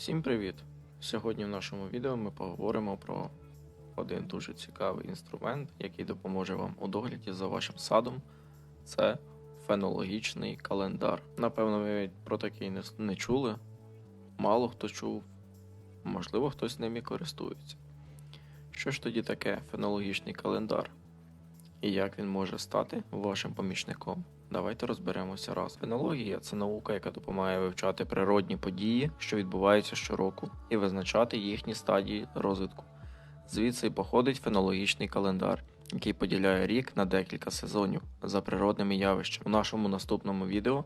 Всім привіт! Сьогодні в нашому відео ми поговоримо про один дуже цікавий інструмент, який допоможе вам у догляді за вашим садом. Це фенологічний календар. Напевно, ви про такий не, не чули. Мало хто чув, можливо, хтось ним і користується. Що ж тоді таке фенологічний календар? І як він може стати вашим помічником? Давайте розберемося раз. Фенологія це наука, яка допомагає вивчати природні події, що відбуваються щороку, і визначати їхні стадії розвитку. Звідси й походить фенологічний календар, який поділяє рік на декілька сезонів за природними явищами. У нашому наступному відео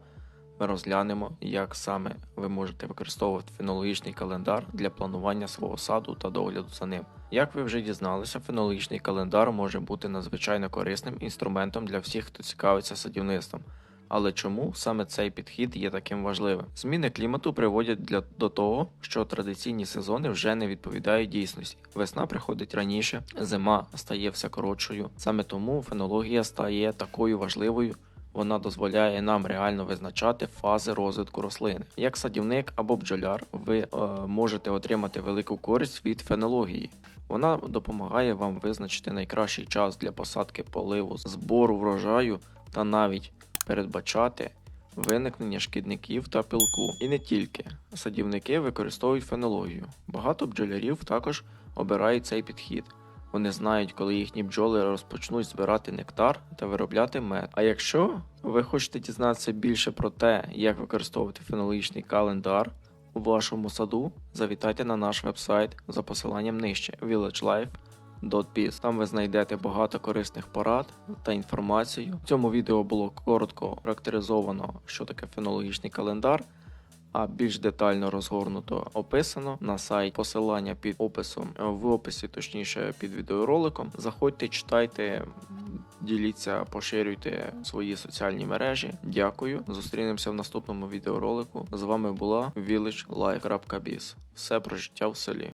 ми розглянемо, як саме ви можете використовувати фенологічний календар для планування свого саду та догляду за ним. Як ви вже дізналися, фенологічний календар може бути надзвичайно корисним інструментом для всіх, хто цікавиться садівництвом. Але чому саме цей підхід є таким важливим? Зміни клімату приводять для до того, що традиційні сезони вже не відповідають дійсності. Весна приходить раніше, зима стає все коротшою. Саме тому фенологія стає такою важливою. Вона дозволяє нам реально визначати фази розвитку рослини. Як садівник або бджоляр, ви е, можете отримати велику користь від фенології. Вона допомагає вам визначити найкращий час для посадки поливу, збору врожаю та навіть передбачати виникнення шкідників та пилку. І не тільки садівники використовують фенологію. Багато бджолярів також обирають цей підхід. Вони знають, коли їхні бджоли розпочнуть збирати нектар та виробляти мед. А якщо ви хочете дізнатися більше про те, як використовувати фенологічний календар у вашому саду, завітайте на наш вебсайт за посиланням нижче villagelife.biz. Там ви знайдете багато корисних порад та інформацію. В цьому відео було коротко характеризовано, що таке фенологічний календар. А більш детально розгорнуто описано на сайт посилання під описом в описі, точніше під відеороликом. Заходьте, читайте, діліться, поширюйте свої соціальні мережі. Дякую. Зустрінемося в наступному відеоролику. З вами була villagelife.biz. Все про життя в селі.